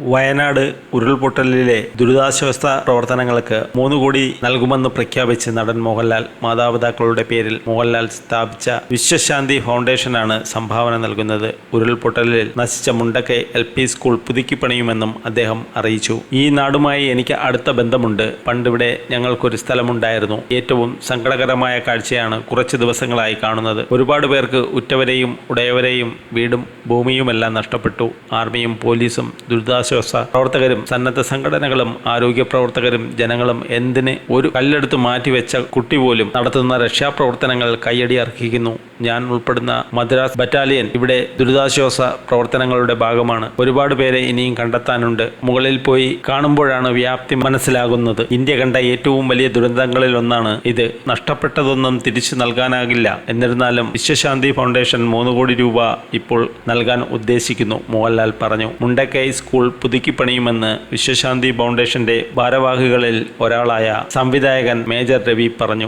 വയനാട് ഉരുൾപൊട്ടലിലെ ദുരിതാശ്വാസ പ്രവർത്തനങ്ങൾക്ക് മൂന്ന് കോടി നൽകുമെന്ന് പ്രഖ്യാപിച്ച് നടൻ മോഹൻലാൽ മാതാപിതാക്കളുടെ പേരിൽ മോഹൻലാൽ സ്ഥാപിച്ച വിശ്വശാന്തി ഫൗണ്ടേഷനാണ് സംഭാവന നൽകുന്നത്. ഉരുൾപൊട്ടലിൽ നശിച്ച മുണ്ടക്കൈ എൽ പി സ്കൂൾ പുതുക്കിപ്പണിയുമെന്നും അദ്ദേഹം അറിയിച്ചു. ഈ നാടുമായി എനിക്ക് അടുത്ത ബന്ധമുണ്ട്. പണ്ടിവിടെ ഞങ്ങൾക്കൊരു സ്ഥലമുണ്ടായിരുന്നു. ഏറ്റവും സങ്കടകരമായ കാഴ്ചയാണ് കുറച്ച് ദിവസങ്ങളായി കാണുന്നത്. ഒരുപാട് പേർക്ക് ഉറ്റവരെയും ഉടയവരെയും വീടും ഭൂമിയുമെല്ലാം നഷ്ടപ്പെട്ടു. ആർമിയും പോലീസും ദുരിതാശ്വാസ പ്രവർത്തകരും സന്നദ്ധ സംഘടനകളും ആരോഗ്യ പ്രവർത്തകരും ജനങ്ങളും എന്തിന് ഒരു കല്ലെടുത്ത് മാറ്റിവെച്ച കുട്ടി പോലും നടത്തുന്ന രക്ഷാപ്രവർത്തനങ്ങൾ കയ്യടി അർഹിക്കുന്നു. ഞാൻ ഉൾപ്പെടുന്ന മദ്രാസ് ബറ്റാലിയൻ ഇവിടെ ദുരിതാശ്വാസ പ്രവർത്തനങ്ങളുടെ ഭാഗമാണ്. ഒരുപാട് പേരെ ഇനിയും കണ്ടെത്താനുണ്ട്. മുകളിൽ പോയി കാണുമ്പോഴാണ് വ്യാപ്തി മനസ്സിലാകുന്നത്. ഇന്ത്യ കണ്ട ഏറ്റവും വലിയ ദുരന്തങ്ങളിൽ ഒന്നാണ് ഇത്. നഷ്ടപ്പെട്ടതൊന്നും തിരിച്ചു നൽകാനാകില്ല. എന്നിരുന്നാലും വിശ്വശാന്തി ഫൗണ്ടേഷൻ മൂന്ന് കോടി രൂപ ഇപ്പോൾ നൽകാൻ ഉദ്ദേശിക്കുന്നു മോഹൻലാൽ പറഞ്ഞു. മുണ്ടക്കൈ സ്കൂൾ പുതുക്കിപ്പണിയുമെന്ന് വിശ്വശാന്തി ഫൗണ്ടേഷന്റെ ഭാരവാഹികളിൽ ഒരാളായ സംവിധായകൻ മേജർ രവി പറഞ്ഞു.